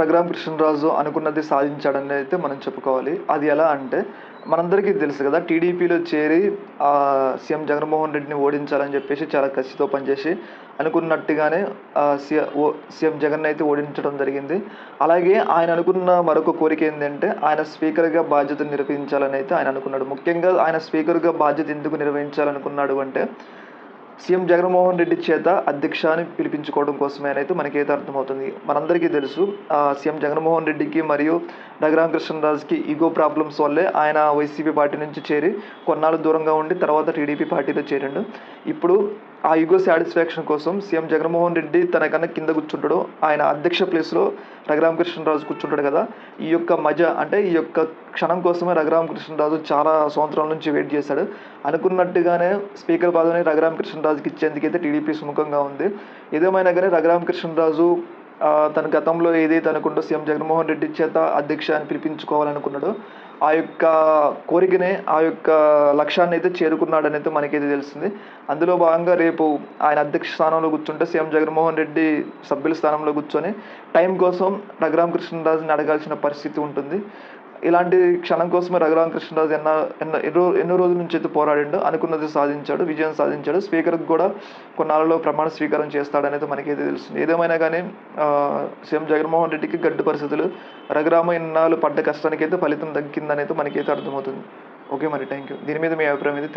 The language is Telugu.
రఘురామ కృష్ణరాజు అనుకున్నది సాధించాడని అయితే మనం చెప్పుకోవాలి. అది ఎలా అంటే మనందరికీ తెలుసు కదా టీడీపీలో చేరి సీఎం జగన్మోహన్ రెడ్డిని ఓడించాలని చెప్పేసి చాలా కసితో పనిచేసి అనుకున్నట్టుగానే సీఎం ఓ సీఎం జగన్ అయితే ఓడించడం జరిగింది. అలాగే ఆయన అనుకున్న మరొక కోరిక ఏంటంటే ఆయన స్పీకర్గా బాధ్యత నిర్వహించాలని అయితే ఆయన అనుకున్నాడు. ముఖ్యంగా ఆయన స్పీకర్గా బాధ్యత ఎందుకు నిర్వహించాలనుకున్నాడు అంటే సీఎం జగన్మోహన్ రెడ్డి చేత అధ్యక్షాన్ని పిలిపించుకోవడం కోసమే అయితే మనకైతే అర్థమవుతుంది. మనందరికీ తెలుసు ఆ, సీఎం జగన్మోహన్ రెడ్డికి మరియు రఘురామ కృష్ణరాజుకి ఈగో ప్రాబ్లమ్స్ వల్లే ఆయన వైసీపీ పార్టీ నుంచి చేరి కొన్నాళ్ళు దూరంగా ఉండి తర్వాత టీడీపీ పార్టీలో చేరిండు. ఇప్పుడు ఆ ఈగో సాటిస్ఫాక్షన్ కోసం సీఎం జగన్మోహన్ రెడ్డి తన కన్నా కింద కూర్చుంటాడు. ఆయన అధ్యక్ష ప్లేస్లో రఘురామ కృష్ణరాజు కూర్చుంటాడు కదా. ఈ యొక్క మజ అంటే ఈ యొక్క క్షణం కోసమే రఘురామ కృష్ణరాజు చాలా సంవత్సరాల నుంచి వెయిట్ చేశాడు. అనుకున్నట్టుగానే స్పీకర్ పదవిని రఘురామ కృష్ణరాజుకి ఇచ్చేందుకైతే టీడీపీ సుముఖంగా ఉంది. ఏదేమైనా కానీ రఘురామ కృష్ణరాజు తన గతంలో ఏది అనుకుంటూ సీఎం జగన్మోహన్ రెడ్డి చేత అధ్యక్ష అని పిలిపించుకోవాలనుకున్నాడో ఆ యొక్క కోరికనే ఆ యొక్క లక్ష్యాన్ని అయితే చేరుకున్నాడని అయితే మనకైతే తెలిసింది అందులో భాగంగా రేపు ఆయన అధ్యక్ష స్థానంలో కూర్చుంటే సీఎం జగన్మోహన్ రెడ్డి సభ్యుల స్థానంలో కూర్చొని టైం కోసం రఘురామ కృష్ణరాజుని అడగాల్సిన పరిస్థితి ఉంటుంది. ఇలాంటి క్షణం కోసమే రఘురామ కృష్ణరాజు ఎన్న ఎన్నో ఎన్నో ఎన్నో రోజుల నుంచి అయితే పోరాడిండు. అనుకున్నది సాధించాడు విజయం సాధించాడు. స్పీకర్కి కూడా కొన్నాళ్ళలో ప్రమాణ స్వీకారం చేస్తాడనేది మనకైతే తెలుస్తుంది. ఏదేమైనా కానీ సీఎం జగన్మోహన్ రెడ్డికి గడ్డు పరిస్థితులు రఘురామ ఇన్నాళ్ళు పడ్డ కష్టానికైతే ఫలితం తగ్గిందనేది మనకైతే అర్థమవుతుంది. ఓకే మరి థ్యాంక్ యూ దీని మీద మీ అభిప్రాయం అయితే